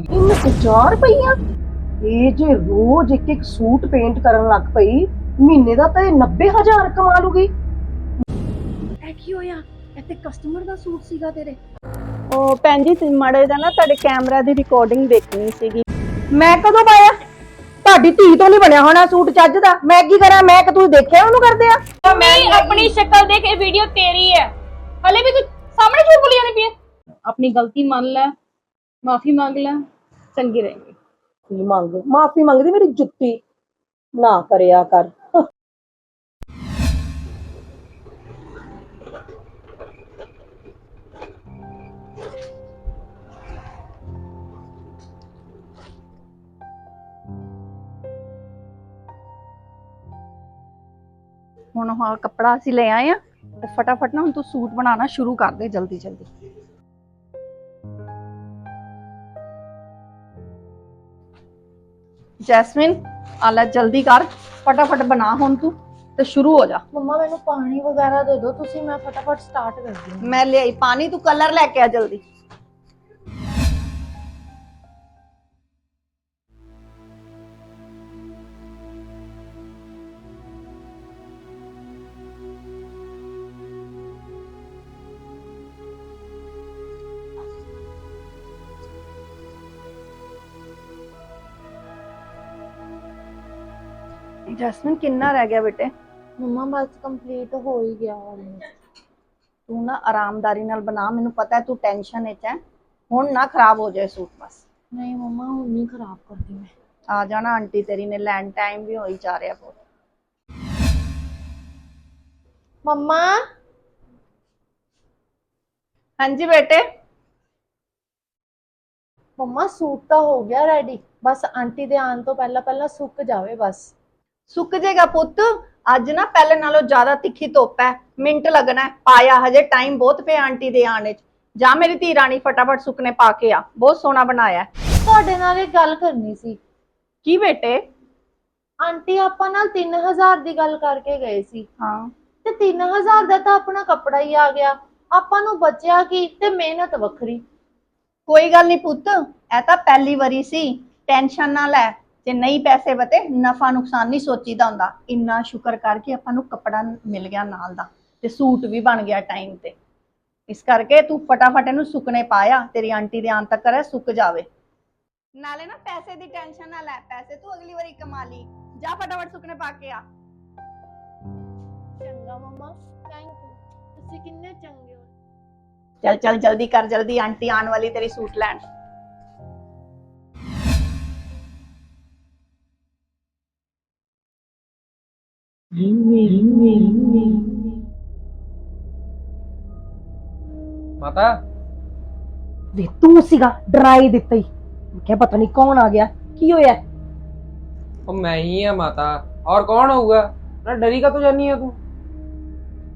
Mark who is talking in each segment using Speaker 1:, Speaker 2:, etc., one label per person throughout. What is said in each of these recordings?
Speaker 1: ਇਹਨੂੰ 50 ਰੁਪਈਆ ਇਹ ਜੇ ਰੋਜ਼ ਇੱਕ ਇੱਕ ਸੂਟ ਪੇਂਟ ਕਰਨ ਲੱਗ ਪਈ ਮਹੀਨੇ ਦਾ ਤਾਂ ਇਹ 90000 ਕਮਾ ਲੂਗੀ।
Speaker 2: ਇਹ ਕੀ ਹੋਇਆ? ਤੇ ਕਸਟਮਰ ਦਾ ਸੂਟ ਸੀਗਾ ਤੇਰੇ?
Speaker 3: ਉਹ ਭੈਣ ਜੀ ਤੁਸੀਂ ਮਾੜੇ ਜਿਹਾ ਨਾ ਤੁਹਾਡੇ ਕੈਮਰਾ ਦੀ ਰਿਕਾਰਡਿੰਗ ਦੇਖਣੀ ਸੀਗੀ।
Speaker 1: ਮੈਂ ਕਦੋਂ ਪਾਇਆ? ਤੁਹਾਡੀ ਧੀ ਤੋਂ ਨਹੀਂ ਬਣਿਆ ਹੋਣਾ ਸੂਟ ਚੱਜ ਦਾ। ਮੈਂ ਕੀ ਕਰਾਂ? ਮੈਂ ਕਿ ਤੂੰ ਦੇਖਿਆ ਉਹਨੂੰ ਕਰਦੇ ਆ?
Speaker 4: ਨਹੀਂ ਆਪਣੀ ਸ਼ਕਲ ਦੇਖ ਇਹ ਵੀਡੀਓ ਤੇਰੀ ਹੈ। ਹਲੇ ਵੀ ਤੂੰ ਸਾਹਮਣੇ ਝੂਠ ਬੋਲੀ ਜਾਂਦੀ ਪਈ ਹੈ? ਆਪਣੀ ਗਲਤੀ ਮੰਨ ਲੈ। ਮਾਫੀ ਮੰਗ ਲੈ ਚੰਗੀ ਰਹੇਗੀ।
Speaker 1: ਕੀ ਮੰਗ? ਮਾਫੀ ਮੰਗਦੀ ਮੇਰੀ ਜੁੱਤੀ ਨਾ ਕਰਿਆ ਕਰ।
Speaker 2: ਹੁਣ ਹਾਂ ਕੱਪੜਾ ਅਸੀਂ ਲੈ ਆਏ ਆ ਤੇ ਫਟਾਫਟ ਨਾ ਹੁਣ ਤੂੰ ਸੂਟ ਬਣਾਉਣਾ ਸ਼ੁਰੂ ਕਰ ਦੇ ਜਲਦੀ ਜਲਦੀ ਜੈਸਮਿਨ ਆ ਲੈ ਜਲਦੀ ਕਰ ਫਟਾਫਟ ਬਣਾ ਹੁਣ ਤੂੰ ਤੇ ਸ਼ੁਰੂ ਹੋ ਜਾ।
Speaker 5: ਮੰਮਾ ਮੈਨੂੰ ਪਾਣੀ ਵਗੈਰਾ ਦੇ ਦਿਓ ਤੁਸੀਂ ਮੈਂ ਫਟਾਫਟ ਸਟਾਰਟ ਕਰਦੀ ਹਾਂ।
Speaker 2: ਮੈਂ ਲਿਆਈ ਪਾਣੀ ਤੂੰ ਕਲਰ ਲੈ ਕੇ ਆ ਜਲਦੀ। ਜੈਸਮਿਨ ਕਿੰਨਾ ਰਹਿ ਗਿਆ ਬੇਟੇ?
Speaker 5: ਮੰਮਾ ਬਸ ਕੰਪਲੀਟ ਹੋ ਹੀ ਗਿਆ almost।
Speaker 2: ਤੂੰ ਨਾ ਆਰਾਮਦਾਰੀ ਨਾਲ ਬਣਾ ਮੈਨੂੰ ਪਤਾ ਹੈ ਤੂੰ ਟੈਨਸ਼ਨ ਵਿੱਚ ਹੈ ਹੁਣ ਨਾ ਖਰਾਬ ਹੋ ਜਾਏ ਸੂਟ ਬਸ।
Speaker 5: ਨਹੀਂ ਮੰਮਾ ਹੁਣ ਨਹੀਂ ਖਰਾਬ ਕਰਦੀ ਮੈਂ।
Speaker 2: ਆ ਜਾਣਾ ਆਂਟੀ ਤੇਰੀ ਨੇ ਲੈਂਡ ਟਾਈਮ ਵੀ ਹੋਈ ਜਾ ਰਿਹਾ ਬਹੁਤ।
Speaker 5: ਮੰਮਾ।
Speaker 2: ਹਾਂਜੀ ਬੇਟੇ?
Speaker 5: ਮੰਮਾ ਸੂਟ ਤਾਂ ਹੋ ਗਿਆ ਰੈਡੀ ਬਸ ਆਂਟੀ ਦੇ ਆਉਣ ਤੋਂ ਪਹਿਲਾਂ ਪਹਿਲਾਂ ਸੁੱਕ ਜਾਵੇ ਬਸ।
Speaker 2: ਸੁੱਕ ਜਾਏਗਾ ਪੁੱਤ। ਅੱਜ ਨਾ ਪਹਿਲੇ ਨਾਲੋਂ ਜ਼ਿਆਦਾ ਤਿੱਖੀ ਧੁੱਪ ਹੈ। ਮਿੰਟ ਲੱਗਣਾ ਹੈ। ਪਾਇਆ ਹਜੇ ਟਾਈਮ ਬਹੁਤ ਪਿਆ ਆਂਟੀ ਦੇ ਆਣੇ ਚ ਜਾ ਮੇਰੀ ਧੀ ਰਾਣੀ ਫਟਾਫਟ ਸੁੱਕਨੇ ਪਾ ਕੇ ਆ। ਬਹੁਤ ਸੋਹਣਾ ਬਣਾਇਆ ਹੈ।
Speaker 5: ਤੁਹਾਡੇ ਨਾਲ ਇੱਕ ਗੱਲ ਕਰਨੀ ਸੀ।
Speaker 2: ਕੀ ਬੇਟੇ?
Speaker 5: ਆਂਟੀ ਆਪਾਂ ਨਾਲ 3000 ਦੀ ਗੱਲ ਕਰਕੇ ਗਏ ਸੀ।
Speaker 2: ਹਾਂ।
Speaker 5: ਤੇ 3000 ਦਾ ਤਾਂ ਆਪਣਾ ਕੱਪੜਾ ਹੀ ਆ ਗਿਆ। ਆਪਾਂ ਨੂੰ ਬਚਿਆ ਕੀ ਤੇ ਮਿਹਨਤ ਵੱਖਰੀ।
Speaker 2: ਕੋਈ ਗੱਲ ਨਹੀਂ ਪੁੱਤ। ਇਹ ਤਾਂ ਪਹਿਲੀ ਵਾਰੀ ਸੀ। ਟੈਨਸ਼ਨ ਨਾ ਲੈ। ਜੇ ਨਹੀਂ ਪੈਸੇ ਬਤੇ ਨਫਾ ਨੁਕਸਾਨ ਨਹੀਂ ਸੋਚੀਦਾ ਹੁੰਦਾ। ਇੰਨਾ ਸ਼ੁਕਰ ਕਰਕੇ ਆਪਾਂ ਨੂੰ ਕੱਪੜਾ ਮਿਲ ਗਿਆ ਨਾਲ ਦਾ ਤੇ ਸੂਟ ਵੀ ਬਣ ਗਿਆ ਟਾਈਮ ਤੇ। ਇਸ ਕਰਕੇ ਤੂੰ ਫਟਾਫਟ ਇਹਨੂੰ ਸੁੱਕਣੇ ਪਾਇਆ ਤੇਰੀ ਆਂਟੀ ਦੇ ਆਉਣ ਤੱਕ ਕਰੇ ਸੁੱਕ ਜਾਵੇ। ਨਾਲੇ ਨਾ ਪੈਸੇ ਦੀ ਟੈਨਸ਼ਨ ਨਾ ਲੈ ਪੈਸੇ ਤੂੰ ਅਗਲੀ ਵਾਰੀ ਕਮਾ ਲਈ। ਜਾ ਫਟਾਫਟ ਸੁੱਕਣੇ ਪਾ ਕੇ ਆ।
Speaker 5: ਚੰਗਾ ਮੰਮਾ ਥੈਂਕ ਯੂ ਤੁਸੀਂ ਕਿੰਨੇ ਚੰਗੇ ਹੋ।
Speaker 2: ਚੱਲ ਚੱਲ ਜਲਦੀ ਕਰ ਜਲਦੀ ਆਂਟੀ ਆਉਣ ਵਾਲੀ ਤੇਰੀ ਸੂਟ ਲੈਣ।
Speaker 6: ਮਾਤਾ।
Speaker 1: ਵੇ ਤੂੰ ਸੀਗਾ ਡਰਾਈ ਦਿੱਤਾ। ਹੀ ਮੈਂ ਕਿਹਾ ਪਤਾ ਨਹੀਂ ਕੌਣ ਆ ਗਿਆ ਕੀ ਹੋਇਆ?
Speaker 6: ਉਹ ਮੈਂ ਹੀ ਆ ਮਾਤਾ। ਔਰ ਕੌਣ ਹੋਊਗਾ? ਨਾ ਡਰੀ ਕਾ ਤੂੰ ਜਾਨੀ ਆ ਤੂੰ?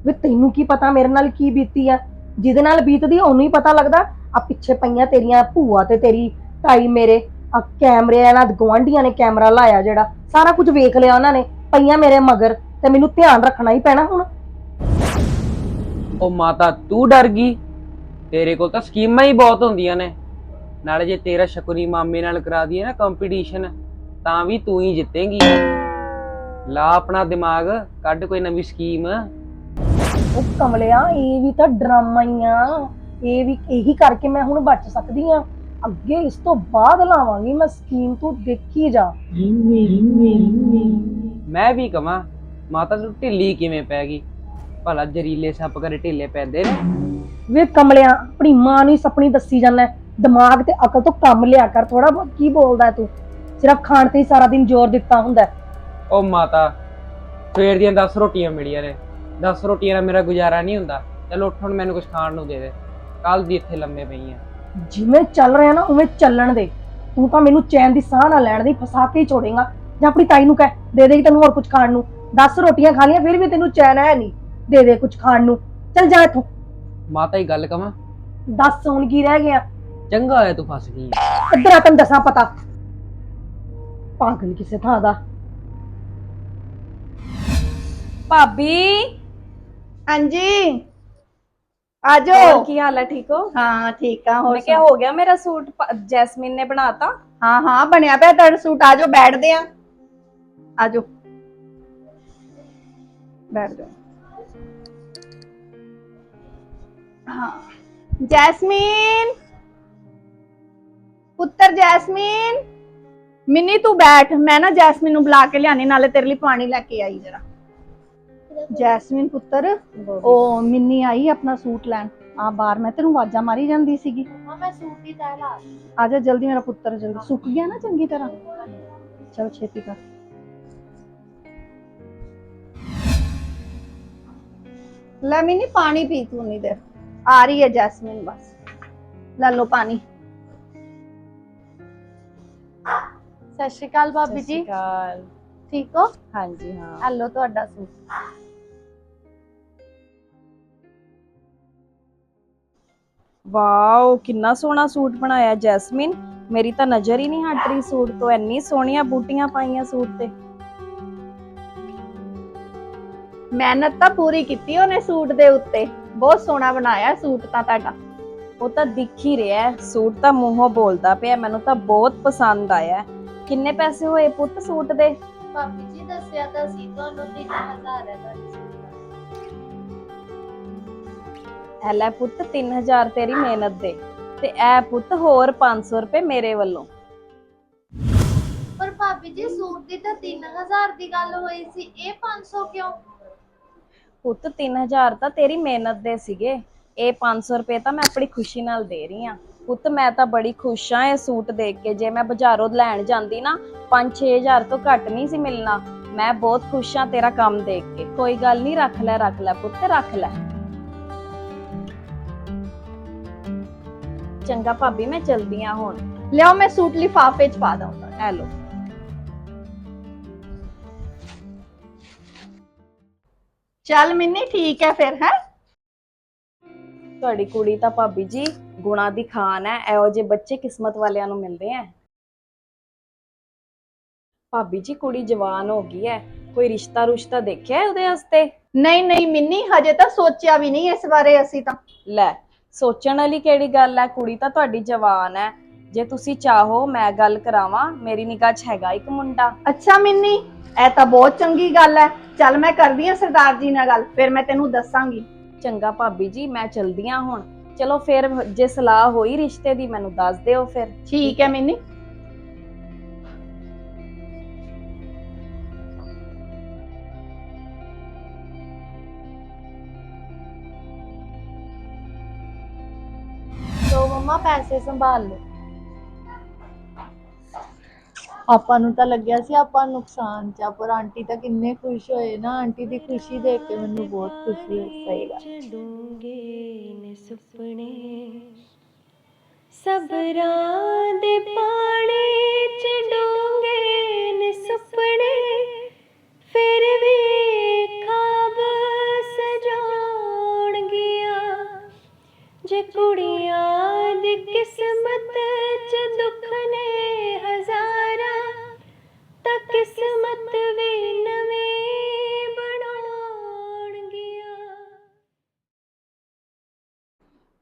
Speaker 1: ਵੇ ਤੈਨੂੰ ਕੀ ਪਤਾ ਮੇਰੇ ਨਾਲ ਕੀ ਬੀਤੀ ਆ? ਜਿਹਦੇ ਨਾਲ ਬੀਤਦੀ ਉਹਨੂੰ ਹੀ ਪਤਾ ਲੱਗਦਾ ਆ ਪਿੱਛੇ ਪਈਆਂ ਤੇਰੀਆਂ ਭੂਆ ਤੇ ਤੇਰੀ ਤਾਈ ਮੇਰੇ ਆ ਕੈਮਰੇ ਇਹਨਾਂ ਦੇ ਗੁਆਂਢੀਆਂ ਨੇ ਕੈਮਰਾ ਲਾਇਆ ਜਿਹੜਾ ਸਾਰਾ ਕੁਝ ਵੇਖ ਲਿਆ ਉਹਨਾਂ ਨੇ ਪਈਆਂ ਮੇਰੇ ਮਗਰ। ਤੇ ਮੈਨੂੰ ਧਿਆਨ ਰੱਖਣਾ ਹੀ ਪੈਣਾ ਹੁਣ।
Speaker 6: ਉਹ ਮਾਤਾ ਤੂੰ ਡਰ ਗਈ? ਤੇਰੇ ਕੋਲ ਤਾਂ ਸਕੀਮਾਂ ਹੀ ਬਹੁਤ ਹੁੰਦੀਆਂ ਨੇ। ਨਾਲੇ ਜੇ ਤੇਰਾ ਸ਼ਕੁਨੀ ਮਾਮੇ ਨਾਲ ਕਰਾ ਦਈਏ ਨਾ ਕੰਪੀਟੀਸ਼ਨ ਤਾਂ ਵੀ ਤੂੰ ਹੀ ਜਿੱਤੇਂਗੀ। ਲਾ ਆਪਣਾ ਦਿਮਾਗ ਕੱਢ ਕੋਈ ਨਵੀਂ ਸਕੀਮ।
Speaker 1: ਉਹ ਕਮਲਿਆ ਇਹ ਵੀ ਤਾਂ ਡਰਾਮਾ ਹੀ ਆ। ਇਹ ਵੀ ਇਹੀ ਕਰਕੇ ਮੈਂ ਹੁਣ ਬਚ ਸਕਦੀ ਆ। ਅੱਗੇ ਇਸ ਤੋਂ ਬਾਅਦ ਲਾਵਾਂਗੀ ਮੈਂ ਸਕੀਮ ਤੂੰ ਦੇਖੀ ਜਾ।
Speaker 6: ਮੈਂ ਵੀ ਕਵਾਂ ਮਾਤਾ ਤੂੰ ਢਿੱਲੀ ਕਿਵੇਂ ਪੈ ਗਈ? ਭਲਾ ਜ਼ਰੀਲੇ ਸੱਪ ਕਰੇ ਢਿੱਲੇ ਪੈਂਦੇ ਨੇ?
Speaker 1: ਵੇ ਕਮਲਿਆ ਆਪਣੀ ਮਾਂ ਨੂੰ ਹੀ ਸਪਣੀ ਦੱਸੀ ਜਾਂਦਾ ਦਿਮਾਗ ਤੇ ਅਕਲ ਤੋਂ ਕੰਮ ਲਿਆ ਕਰ ਥੋੜਾ ਬਹੁਤ ਕੀ ਬੋਲਦਾ ਹੈ ਤੂੰ? ਸਿਰਫ ਖਾਣ ਤੇ ਹੀ ਸਾਰਾ ਦਿਨ ਜ਼ੋਰ ਦਿੱਤਾ ਹੁੰਦਾ ਹੈ।
Speaker 6: ਉਹ ਮਾਤਾ ਸਵੇਰ ਦੀਆਂ 10 ਰੋਟੀਆਂ ਮਿਲੀਆਂ ਨੇ। 10 ਰੋਟੀਆਂ ਨਾਲ ਮੇਰਾ ਗੁਜ਼ਾਰਾ ਨਹੀਂ ਹੁੰਦਾ। ਚਲ ਉੱਠ ਹੁਣ ਮੈਨੂੰ ਕੁਝ ਖਾਣ ਨੂੰ ਦੇ ਦੇ। ਕੱਲ ਦੀ ਇੱਥੇ ਲੰਮੇ ਪਈ ਆ।
Speaker 1: ਜਿਵੇਂ ਚੱਲ ਰਿਹਾ ਨਾ ਉਵੇਂ ਚੱਲਣ ਦੇ। ਤੂੰ ਤਾਂ ਮੈਨੂੰ ਚੈਨ ਦੀ ਸਾਹ ਨਾ ਲੈਣ ਦੀ ਫਸਾ ਕੇ ਹੀ ਛੋੜੇਗਾ। ਜਾਂ ਆਪਣੀ ਤਾਈ ਨੂੰ ਕਹਿ ਦੇ ਦੇਗੀ ਤੈਨੂੰ ਹੋਰ ਕੁਝ ਖਾਣ ਨੂੰ। 10 ਰੋਟੀਆਂ ਖਾ ਲੀਆਂ ਫਿਰ ਵੀ ਤੈਨੂੰ ਚੈਨ ਹੈ ਨਹੀਂ। ਦੇ ਦੇ ਕੁਝ ਖਾਣ ਨੂੰ। ਚੱਲ ਜਾ ਇੱਥੋਂ।
Speaker 6: ਮਾਤਾ ਹੀ ਗੱਲ ਕਵਾਂ?
Speaker 1: 10 ਹੁਣ ਕੀ ਰਹਿ ਗਿਆ।
Speaker 6: ਚੰਗਾ ਹੋਇਆ ਤੂੰ ਫਸ ਗਈ।
Speaker 1: ਇੱਧਰ ਆ ਤੈਨੂੰ ਦੱਸਾਂ ਪਤਾ? ਪਾਗਲ ਕਿਸੇ ਥਾਂ ਦਾ।
Speaker 2: ਭਾਬੀ। ਹਾਂਜੀ। ਆਜੋ।
Speaker 3: ਹੋਰ ਕੀ ਹਾਲ ਹੈ ਠੀਕ ਹੋ?
Speaker 2: ਹਾਂ ਠੀਕ ਆ ਹੋਰ
Speaker 3: ਮੈਂ ਕਿਹਾ ਹੋ ਗਿਆ ਮੇਰਾ ਸੂਟ ਪ- ਜੈਸਮੀਨ ਨੇ ਬਣਾਤਾ?
Speaker 2: ਹਾਂ ਹਾਂ ਬਣਿਆ ਪਿਆ ਤੁਹਾਡਾ ਸੂਟ। ਆਜੋ ਬੈਠਦੇ ਆ। ਆਜੋ। ਬੈਠ ਜਾਓ ਹਾਂ। ਜੈਸਮੀਨ! ਪੁੱਤਰ ਜੈਸਮੀਨ! ਮਿੰਨੀ ਤੂੰ ਬੈਠ। ਮੈਂ ਨਾ ਜੈਸਮੀਨ ਨੂੰ ਬੁਲਾ ਕੇ ਲਿਆਣੀ ਨਾਲੇ ਤੇਰੇ ਲਈ ਪਾਣੀ ਲੈ ਕੇ ਆਈ ਜਰਾ। ਜੈਸਮੀਨ ਪੁੱਤਰ ਉਹ ਮਿੰਨੀ ਆਈ ਆਪਣਾ ਸੂਟ ਲੈਣ। ਆ ਬਾਹਰ ਮੈਂ ਤੈਨੂੰ ਆਵਾਜ਼ਾਂ ਮਾਰੀ ਜਾਂਦੀ ਸੀਗੀ।
Speaker 5: ਮੰਮਾ ਮੈਂ ਸੂਟ ਹੀ ਤੈ ਲਾ
Speaker 2: ਆ ਜਾ ਜਲਦੀ ਮੇਰਾ ਪੁੱਤਰ ਜਲਦੀ ਸੁੱਕ ਗਿਆ ਨਾ ਚੰਗੀ ਤਰ੍ਹਾਂ। ਚਲ ਛੇਤੀ ਕਰ। ਲੈ ਮਿੰਨੀ ਪਾਣੀ ਪੀ ਤੂੰ ਨਹੀਂ ਦੇਰ। ਆ ਰਹੀ ਹੈ ਜੈਸਮੀਨ ਬਸ। ਲੈ ਲਓ ਪਾਣੀ।
Speaker 5: ਸਤਿ ਸ਼੍ਰੀ ਅਕਾਲ ਭਾਬੀ ਜੀ।
Speaker 3: ਅਕਾਲ।
Speaker 5: ਠੀਕ ਹੋ?
Speaker 3: ਹਾਂਜੀ ਹਾਂ।
Speaker 5: ਹੈਲੋ ਤੁਹਾਡਾ ਸੂਟ।
Speaker 3: ਵਾਓ ਕਿੰਨਾ ਸੋਹਣਾ ਸੂਟ ਬਣਾਇਆ ਜੈਸਮੀਨ। ਮੇਰੀ ਤਾਂ ਨਜ਼ਰ ਹੀ ਨਹੀਂ ਹਟ ਰਹੀ ਸੂਟ ਤੋਂ। ਇੰਨੀ ਸੋਹਣੀਆਂ ਬੂਟੀਆਂ ਪਾਈਆਂ ਸੂਟ ਤੇ।
Speaker 2: ਮਿਹਨਤ ਤਾਂ ਪੂਰੀ ਕੀਤੀ ਉਹਨੇ ਸੂਟ ਦੇ ਉੱਤੇ। ਬਹੁਤ ਸੋਹਣਾ ਬਣਾਇਆ ਸੂਟ ਤਾਂ ਤੁਹਾਡਾ।
Speaker 3: ਉਹ ਤਾਂ ਦਿਖ ਹੀ ਰਿਹਾ ਹੈ, ਸੂਟ ਤਾਂ ਮੂੰਹੋਂ ਬੋਲਦਾ ਪਿਆ ਮੈਨੂੰ ਤਾਂ ਬਹੁਤ ਪਸੰਦ ਆਇਆ ਹੈ। ਕਿੰਨੇ ਪੈਸੇ ਹੋਏ ਪੁੱਤ ਸੂਟ ਦੇ?
Speaker 5: ਭਾਬੀ ਜੀ ਦੱਸਿਆ ਤਾਂ ਸੀ ਤੁਹਾਨੂੰ 3000 ਹੈ ਤੁਹਾਡੇ ਸੂਟ ਦਾ।
Speaker 3: ਐ ਲੈ ਪੁੱਤ 3000 ਤੇਰੀ ਮਿਹਨਤ ਦੇ। ਤੇ ਐ ਪੁੱਤ ਹੋਰ 500 ਰੁਪਏ ਮੇਰੇ ਵੱਲੋਂ।
Speaker 5: ਪਰ ਭਾਬੀ ਜੀ ਸੂਟ ਦੀ ਤਾਂ 3000 ਦੀ ਗੱਲ ਹੋਈ ਸੀ ਇਹ 500 ਕਿਉਂ?
Speaker 3: ਪੁੱਤ 3000 ਤਾਂ ਤੇਰੀ ਮਿਹਨਤ ਦੇ ਸੀਗੇ। ਇਹ 500 ਰੁਪਏ ਤਾਂ ਮੈਂ ਆਪਣੀ ਖੁਸ਼ੀ ਨਾਲ ਦੇ ਰਹੀ ਆ ਪੁੱਤ, ਮੈਂ ਤਾਂ ਬੜੀ ਖੁਸ਼ ਆ ਇਹ ਸੂਟ ਦੇਖ ਕੇ। ਜੇ ਮੈਂ ਬਾਜ਼ਾਰੋਂ ਲੈਣ ਜਾਂਦੀ ਨਾ 5-6000 ਤੋਂ ਘੱਟ ਨਹੀਂ ਸੀ ਮਿਲਣਾ। ਮੈਂ ਬਹੁਤ ਖੁਸ਼ ਆ ਤੇਰਾ ਕੰਮ ਦੇਖ ਕੇ। ਕੋਈ ਗੱਲ ਨਹੀਂ, ਰੱਖ ਲੈ ਰੱਖ ਲੈ ਪੁੱਤ, ਰੱਖ ਲੈ। ਚੰਗਾ ਭਾਬੀ, ਮੈਂ ਚਲਦੀ ਆ ਹੁਣ।
Speaker 2: ਲਿਆਓ, ਮੈਂ ਸੂਟ ਲਿਫਾਫੇ ਚ ਪਾ ਦਊਂਗਾ।
Speaker 3: ਐ ਲੋ
Speaker 2: ਚੱਲ ਮਿੰਨੀ ਠੀਕ ਹੈ ਫਿਰ ਹੈ?
Speaker 3: ਤੁਹਾਡੀ ਕੁੜੀ ਤਾਂ ਭਾਬੀ ਜੀ ਗੁਣਾ ਦੀ ਖਾਨ ਹੈ ਇਹੋ ਜਿਹੇ ਬੱਚੇ ਕਿਸਮਤ ਵਾਲਿਆਂ ਨੂੰ ਮਿਲਦੇ ਆ। ਭਾਬੀ ਜੀ ਕੁੜੀ ਜਵਾਨ ਹੋ ਗਈ ਹੈ ਕੋਈ ਰਿਸ਼ਤਾ ਰੁਸ਼ਤਾ ਦੇਖਿਆ ਹੈ ਉਹਦੇ ਵਾਸਤੇ?
Speaker 2: ਨਹੀਂ ਨਹੀਂ ਮਿੰਨੀ ਹਜੇ ਤਾਂ ਸੋਚਿਆ ਵੀ ਨਹੀਂ ਇਸ ਬਾਰੇ ਅਸੀਂ ਤਾਂ।
Speaker 3: ਲੈ ਸੋਚਣ ਵਾਲੀ ਕਿਹੜੀ ਗੱਲ ਹੈ? ਕੁੜੀ ਤਾਂ ਤੁਹਾਡੀ ਜਵਾਨ ਹੈ। ਜੇ ਤੁਸੀਂ ਚਾਹੋ ਮੈਂ ਗੱਲ ਕਰਾਵਾਂ ਮੇਰੀ ਨਿਗਾਹ 'ਚ ਹੈਗਾ ਇੱਕ ਮੁੰਡਾ।
Speaker 2: ਅੱਛਾ ਮਿੰਨੀ। ਇਹ ਤਾਂ ਬਹੁਤ ਚੰਗੀ ਗੱਲ ਹੈ। ਚੱਲ ਮੈਂ ਕਰਦੀ ਹਾਂ ਸਰਦਾਰ ਜੀ ਨਾਲ ਗੱਲ ਫਿਰ ਮੈਂ ਤੈਨੂੰ ਦੱਸਾਂਗੀ।
Speaker 3: ਚੰਗਾ ਭਾਬੀ ਜੀ ਮੈਂ ਚਲਦੀ ਹਾਂ ਹੁਣ। ਚਲੋ ਫਿਰ ਜੇ ਸਲਾਹ ਹੋਈ ਰਿਸ਼ਤੇ ਦੀ ਮੈਨੂੰ ਦੱਸ ਦਿਓ ਫਿਰ।
Speaker 2: ਠੀਕ ਹੈ ਮਿੰਨੀ।
Speaker 5: ਤੋ ਮੰਮਾ ਪੈਸੇ ਸੰਭਾਲ ਲਓ।
Speaker 7: ਆਪਾਂ ਨੂੰ ਤਾਂ ਲੱਗਿਆ ਸੀ ਆਪਾਂ ਨੁਕਸਾਨ ਚ ਆ, ਪਰ ਆਂਟੀ ਤਾਂ ਕਿੰਨੇ ਖੁਸ਼ ਹੋਏ ਨਾ ਆਂਟੀ ਦੀ ਖੁਸ਼ੀ ਦੇਖ ਕੇ ਮੈਨੂੰ ਬਹੁਤ ਖੁਸ਼ੀ ਹੋਈ ਸਹੀ ਗੱਲ।
Speaker 8: ਡੂੰਗੇ ਨੇ ਸੁਪਨੇ ਸਬਰਾਂ ਦੇ ਪਾਣੀ।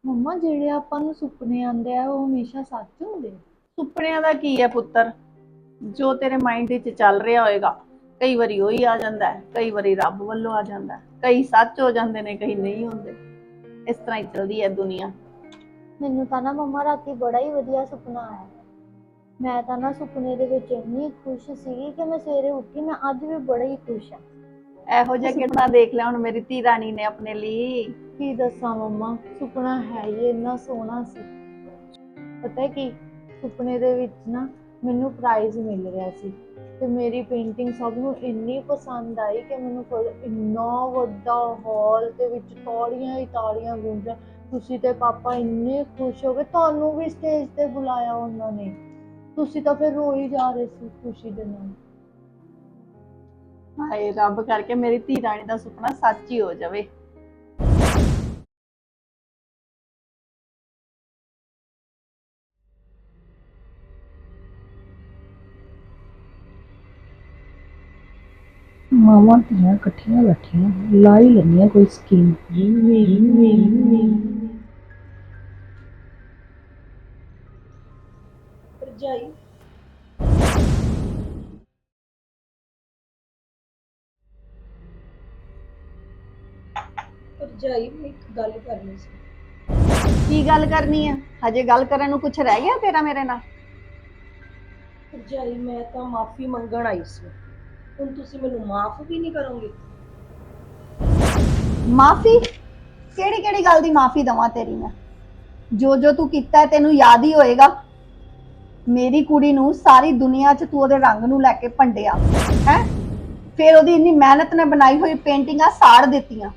Speaker 7: ਮੰਮਾ, ਜਿਹੜੇ ਆਪਾਂ ਨੂੰ ਸੁਪਨੇ ਆਉਂਦੇ ਆ, ਉਹ ਹਮੇਸ਼ਾ ਸੱਚ ਹੁੰਦੇ ਆ?
Speaker 2: ਸੁਪਨਿਆਂ ਦਾ ਕੀ ਹੈ ਪੁੱਤਰ? ਜੋ ਤੇਰੇ ਮਾਈਂਡ ਵਿੱਚ ਚੱਲ ਰਿਹਾ ਹੋਏਗਾ, ਕਈ ਵਾਰੀ ਉਹੀ ਆ ਜਾਂਦਾ ਹੈ, ਕਈ ਵਾਰੀ ਰੱਬ ਵੱਲੋਂ ਆ ਜਾਂਦਾ ਹੈ, ਕਈ ਸੱਚ ਹੋ ਜਾਂਦੇ ਨੇ, ਕਈ ਨਹੀਂ ਹੁੰਦੇ। ਇਸ ਤਰ੍ਹਾਂ ਹੀ ਚੱਲਦੀ ਹੈ ਦੁਨੀਆ।
Speaker 7: ਮੈਨੂੰ ਤਾਂ ਨਾ ਮੰਮਾ, ਰਾਤੀ ਬੜਾ ਹੀ ਵਧੀਆ ਸੁਪਨਾ ਆਇਆ। ਮੈਂ ਤਾਂ ਨਾ ਸੁਪਨੇ ਦੇ ਵਿੱਚ ਇੰਨੀ ਖੁਸ਼ ਸੀਗੀ ਕਿ ਮੈਂ ਸਵੇਰੇ ਉੱਠੀ, ਮੈਂ ਅੱਜ ਵੀ ਬੜਾ ਹੀ ਖੁਸ਼ ਹਾਂ।
Speaker 2: ਇਹੋ ਜਿਹਾ ਕਿਹੜਾ ਦੇਖ ਲਿਆ ਹੁਣ ਮੇਰੀ ਧੀ ਰਾਣੀ ਨੇ ਆਪਣੇ ਲਈ।
Speaker 7: ਕੀ ਦੱਸਾਂ ਮੰਮਾ ਸੁਪਨਾ ਹੈ ਹੀ ਇੰਨਾ ਸੋਹਣਾ ਸੀ। ਪਤਾ ਹੈ ਕੀ ਸੁਪਨੇ ਦੇ ਵਿੱਚ ਨਾ ਮੈਨੂੰ ਪ੍ਰਾਈਜ਼ ਮਿਲ ਰਿਹਾ ਸੀ ਤੇ ਮੇਰੀ ਪੇਂਟਿੰਗ ਸਭ ਨੂੰ ਇੰਨੀ ਪਸੰਦ ਆਈ ਕਿ ਮੈਨੂੰ ਫਿਰ ਇੰਨਾ ਵੱਡਾ ਹਾਲ ਦੇ ਵਿੱਚ ਤਾੜੀਆਂ ਹੀ ਤਾੜੀਆਂ ਗੂੰਜਾਂ ਤੁਸੀਂ ਤੇ ਪਾਪਾ ਇੰਨੇ ਖੁਸ਼ ਹੋ ਗਏ ਤੁਹਾਨੂੰ ਵੀ ਸਟੇਜ ਤੇ ਬੁਲਾਇਆ ਉਹਨਾਂ ਨੇ। ਤੁਸੀਂ ਤਾਂ ਫਿਰ ਰੋ ਹੀ ਜਾ ਰਹੇ ਸੀ ਖੁਸ਼ੀ ਦੇ ਨਾਲ।
Speaker 2: ਹਾਏ ਰੱਬ ਕਰਕੇ ਮੇਰੀ ਧੀ ਰਾਣੀ ਦਾ ਸੁਪਨਾ ਸੱਚ ਹੀ ਹੋ ਜਾਵੇ।
Speaker 1: ਮਾਵਾਂ ਧੀਆਂ ਇਕੱਠੀਆਂ ਬੈਠੀਆਂ ਲਾਈ ਲੈਂਦੀਆਂ ਕੋਈ ਸਕੀਮ। ਭਰਜਾਈ ਮੈਂ ਇੱਕ ਗੱਲ ਕਰਨੀ ਸੀ।
Speaker 2: ਕੀ ਗੱਲ ਕਰਨੀ ਹੈ ਹਜੇ ਗੱਲ ਕਰਨ ਨੂੰ ਕੁਝ ਰਹਿ ਗਿਆ ਤੇਰਾ ਮੇਰੇ ਨਾਲ?
Speaker 1: ਭਰਜਾਈ ਮੈਂ ਤਾਂ ਮਾਫੀ ਮੰਗਣ ਆਈ ਸੀ। ਹੁਣ ਤੁਸੀਂ ਮੈਨੂੰ ਮਾਫ ਵੀ ਨਹੀਂ ਕਰੋਗੇ?
Speaker 2: ਮਾਫੀ? ਕਿਹੜੀ ਕਿਹੜੀ ਗੱਲ ਦੀ ਮਾਫੀ ਦਵਾਂ ਤੇਰੀ ਮੈਂ? ਜੋ ਜੋ ਤੂੰ ਕੀਤਾ ਹੈ ਤੈਨੂੰ ਯਾਦ ਹੀ ਹੋਏਗਾ। ਮੇਰੀ ਕੁੜੀ ਨੂੰ ਸਾਰੀ ਦੁਨੀਆ 'ਚ ਤੂੰ ਉਹਦੇ ਰੰਗ ਨੂੰ ਲੈ ਕੇ ਭੰਡਿਆ। ਹੈ? ਫਿਰ ਉਹਦੀ ਇੰਨੀ ਮਿਹਨਤ ਨਾਲ ਬਣਾਈ ਹੋਈ ਪੇਂਟਿੰਗਾਂ ਸਾੜ ਦਿੱਤੀਆਂ।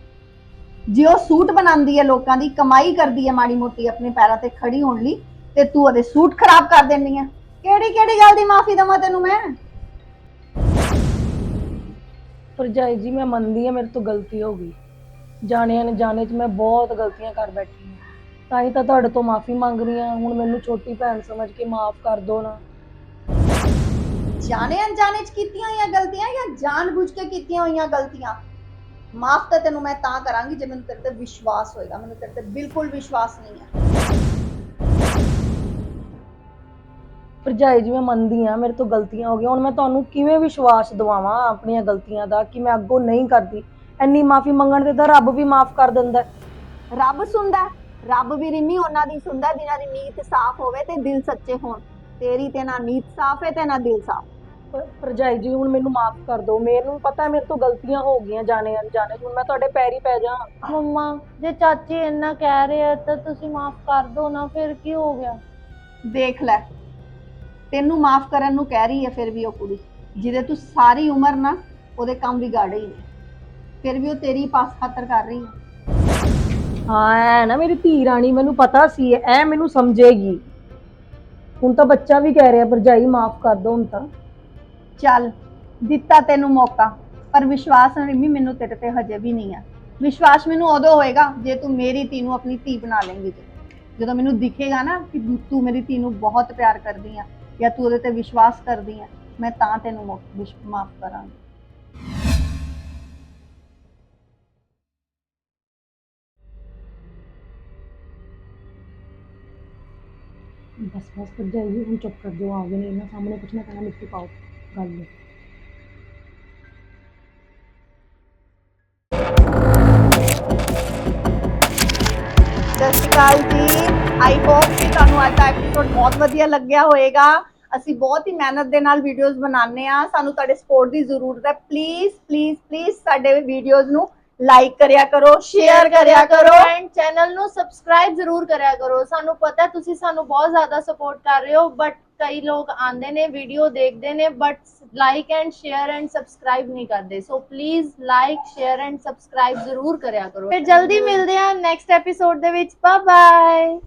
Speaker 2: ਜੇ ਉਹ ਸੂਟ ਬਣਾਉਂਦੀ ਹੈ ਲੋਕਾਂ ਦੀ ਕਮਾਈ ਕਰਦੀ ਹੈ ਮਾੜੀ ਮੋਟੀ ਆਪਣੇ ਪੈਰਾਂ ਤੇ ਖੜੀ ਹੋਣ ਲਈ ਤੇ ਤੂੰ ਉਹਦੇ ਸੂਟ ਖਰਾਬ ਕਰ ਦਿੰਦੀ ਹੈ। ਕਿਹੜੀ ਕਿਹੜੀ ਗੱਲ ਦੀ ਮਾਫੀ ਦਵਾਂ ਤੈਨੂੰ ਮੈਂ?
Speaker 1: ਭਰਜਾਈ ਜੀ ਮੈਂ ਮੰਨਦੀ ਹਾਂ ਮੇਰੇ ਤੋਂ ਗਲਤੀ ਹੋ ਗਈ। ਜਾਣੇ ਅਣਜਾਣੇ ਚ ਮੈਂ ਬਹੁਤ ਗਲਤੀਆਂ ਕਰ ਬੈਠੀ ਹਾਂ। ਤਾਂ ਹੀ ਤਾਂ ਤੁਹਾਡੇ ਤੋਂ ਮਾਫੀ ਮੰਗ ਰਹੀ ਹਾਂ। ਹੁਣ ਮੈਨੂੰ ਛੋਟੀ ਭੈਣ ਸਮਝ ਕੇ ਮਾਫ ਕਰ ਦਿਓ ਨਾ।
Speaker 2: ਜਾਣੇ ਅਣਜਾਣੇ ਚ ਕੀਤੀਆਂ ਹੋਈਆਂ ਗਲਤੀਆਂ ਜਾਂ ਜਾਣਬੁੱਝ ਕੇ ਕੀਤੀਆਂ ਹੋਈਆਂ ਗਲਤੀਆਂ? ਮਾਫ ਤਾਂ ਤੈਨੂੰ ਮੈਂ ਤਾਂ ਕਰਾਂਗੀ ਜੇ ਮੈਨੂੰ ਤੇਰੇ ਤੇ ਵਿਸ਼ਵਾਸ ਹੋਏਗਾ। ਮੈਨੂੰ ਤੇਰੇ ਤੇ ਬਿਲਕੁਲ ਵਿਸ਼ਵਾਸ ਨਹੀਂ ਹੈ।
Speaker 1: ਭਰਜਾਈ ਜੀ ਮੈਂ ਮੰਨਦੀ ਹਾਂ ਮੇਰੇ ਤੋਂ ਗਲਤੀਆਂ ਹੋ ਗਈਆਂ। ਹੁਣ ਮੈਂ ਤੁਹਾਨੂੰ ਕਿਵੇਂ ਵਿਸ਼ਵਾਸ ਦਿਵਾਵਾਂ ਆਪਣੀਆਂ ਗਲਤੀਆਂ ਦਾ ਕਿ ਮੈਂ ਅੱਗੋਂ ਨਹੀਂ ਕਰਦੀ? ਇੰਨੀ ਮਾਫੀ ਮੰਗਣ ਤੇ ਤਾਂ ਰੱਬ ਵੀ ਮਾਫ ਕਰ ਦਿੰਦਾ ਹੈ।
Speaker 2: ਰੱਬ ਸੁਣਦਾ ਹੈ। ਰੱਬ ਵੀ ਰਿਮੀ ਉਹਨਾਂ ਦੀ ਸੁਣਦਾ ਹੈ ਜਿਨ੍ਹਾਂ ਦੀ ਨੀਤ ਸਾਫ਼ ਹੋਵੇ ਤੇ ਦਿਲ ਸੱਚੇ ਹੋਣ। ਤੇਰੀ ਤੇ ਨਾ ਨੀਤ ਸਾਫ਼ ਹੈ ਤੇ ਨਾ ਦਿਲ ਸਾਫ਼।
Speaker 1: ਭਰਜਾਈ ਜੀ ਹੁਣ ਮੈਨੂੰ ਮਾਫ ਕਰ ਦਿਓ। ਮੈਨੂੰ ਪਤਾ ਹੈ ਮੇਰੇ ਤੋਂ ਗਲਤੀਆਂ ਹੋ ਗਈਆਂ ਜਾਣੇ ਅਣਜਾਣੇ। ਹੁਣ ਮੈਂ ਤੁਹਾਡੇ ਪੈਰੀ ਪੈ ਜਾ।
Speaker 7: ਮੰਮਾ ਜੇ ਚਾਚੀ ਇੰਨਾ ਕਹਿ ਰਹੇ ਆ ਤਾਂ ਤੁਸੀਂ ਮਾਫ ਕਰ ਦਿਓ ਨਾ ਫਿਰ ਕੀ ਹੋ ਗਿਆ?
Speaker 2: ਦੇਖ ਲੈ ਤੈਨੂੰ ਮਾਫ ਕਰਨ ਨੂੰ ਕਹਿ ਰਹੀ ਹੈ ਫਿਰ ਵੀ ਉਹ ਕੁੜੀ। ਜਿਹਦੇ ਤੂੰ ਸਾਰੀ ਉਮਰ ਨਾ ਉਹਦੇ ਕੰਮ ਵਿਗਾੜੇ ਹੀ ਨੇ। ਫਿਰ ਵੀ ਉਹ ਤੇਰੀ ਪਾਸ ਖਾਤਰ ਕਰ ਰਹੀ ਹੈ
Speaker 1: ਹਾਂ ਐ ਨਾ ਮੇਰੀ ਧੀ ਰਾਣੀ ਮੈਨੂੰ ਪਤਾ ਸੀ ਐ ਮੈਨੂੰ ਸਮਝੇਗੀ। ਹੁਣ ਤਾਂ ਬੱਚਾ ਵੀ ਕਹਿ ਰਿਹਾ ਭਰਜਾਈ ਮਾਫ ਕਰ ਦਿਓ ਹੁਣ ਤਾਂ।
Speaker 2: ਚੱਲ, ਦਿੱਤਾ ਤੈਨੂੰ ਮੌਕਾ, ਪਰ ਵਿਸ਼ਵਾਸ ਰਿਮੀ ਮੈਨੂੰ ਤੇਰੇ ਤੇ ਹਜੇ ਵੀ ਨਹੀਂ ਹੈ ਵਿਸ਼ਵਾਸ ਮੈਨੂੰ ਉਦੋਂ ਹੋਏਗਾ ਜੇ ਤੂੰ ਮੇਰੀ ਧੀ ਨੂੰ ਆਪਣੀ ਧੀ ਬਣਾ ਲੇਂਗੀ ਤੇ ਜਦੋਂ ਮੈਨੂੰ ਦਿਖੇਗਾ ਨਾ ਕਿ ਤੂੰ ਮੇਰੀ ਧੀ ਨੂੰ ਬਹੁਤ ਪਿਆਰ ਕਰਦੀ ਆ ਜਾਂ ਤੂੰ ਉਹਦੇ ਤੇ ਵਿਸ਼ਵਾਸ ਕਰਦੀ ਆ, ਮੈਂ ਤਾਂ ਤੈਨੂੰ ਮਾਫ ਕਰਾਂਗੀ।
Speaker 1: ਬਸ ਬਸ ਭਰਜਾਈ ਜੀ, ਹੁਣ ਚੁੱਪ ਕਰ ਜਾਓ ਆਗੇ ਨਹੀਂ ਇਹਨਾਂ ਸਾਹਮਣੇ ਕੁਛ ਨਾ ਕਹਿਣਾ, ਮਿੱਟੀ ਪਾਓ। ਗੱਲ
Speaker 2: ਸਤਿ ਸ਼੍ਰੀ ਅਕਾਲ ਜੀ। ਆਈ ਹੋਪ ਕਿ ਤੁਹਾਨੂੰ ਅੱਜ ਦਾ ਐਪੀਸੋਡ ਬਹੁਤ ਵਧੀਆ ਲੱਗਿਆ ਹੋਵੇਗਾ ਅਸੀਂ ਬਹੁਤ ਹੀ ਮਿਹਨਤ ਦੇ ਨਾਲ ਵੀਡੀਓਜ਼ ਬਣਾਉਂਦੇ ਆ ਸਾਨੂੰ ਤੁਹਾਡੇ ਸਪੋਰਟ ਦੀ ਜ਼ਰੂਰਤ ਹੈ। ਪਲੀਜ਼ ਪਲੀਜ਼ ਪਲੀਜ਼ ਸਾਡੇ ਵੀਡੀਓਜ਼ ਨੂੰ ਲਾਈਕ ਕਰਿਆ ਕਰੋ ਸ਼ੇਅਰ ਕਰਿਆ ਕਰੋ।
Speaker 7: ਐਂਡ ਚੈਨਲ ਨੂੰ ਸਬਸਕ੍ਰਾਈਬ ਜ਼ਰੂਰ ਕਰਿਆ ਕਰੋ। ਸਾਨੂੰ ਪਤਾ ਤੁਸੀਂ ਸਾਨੂੰ ਬਹੁਤ ਜ਼ਿਆਦਾ ਸਪੋਰਟ ਕਰ ਰਹੇ ਹੋ ਬਟ ਕਈ ਲੋਕ ਆਂਦੇ ਨੇ ਵੀਡੀਓ ਦੇਖਦੇ ਨੇ but like and share and subscribe ਨਹੀਂ ਕਰਦੇ। So please like share and subscribe ਜ਼ਰੂਰ ਕਰਿਆ ਕਰੋ। ਫਿਰ ਜਲਦੀ ਮਿਲਦੇ ਹਾਂ ਨੈਕਸਟ ਐਪੀਸੋਡ ਦੇ ਵਿੱਚ। Bye bye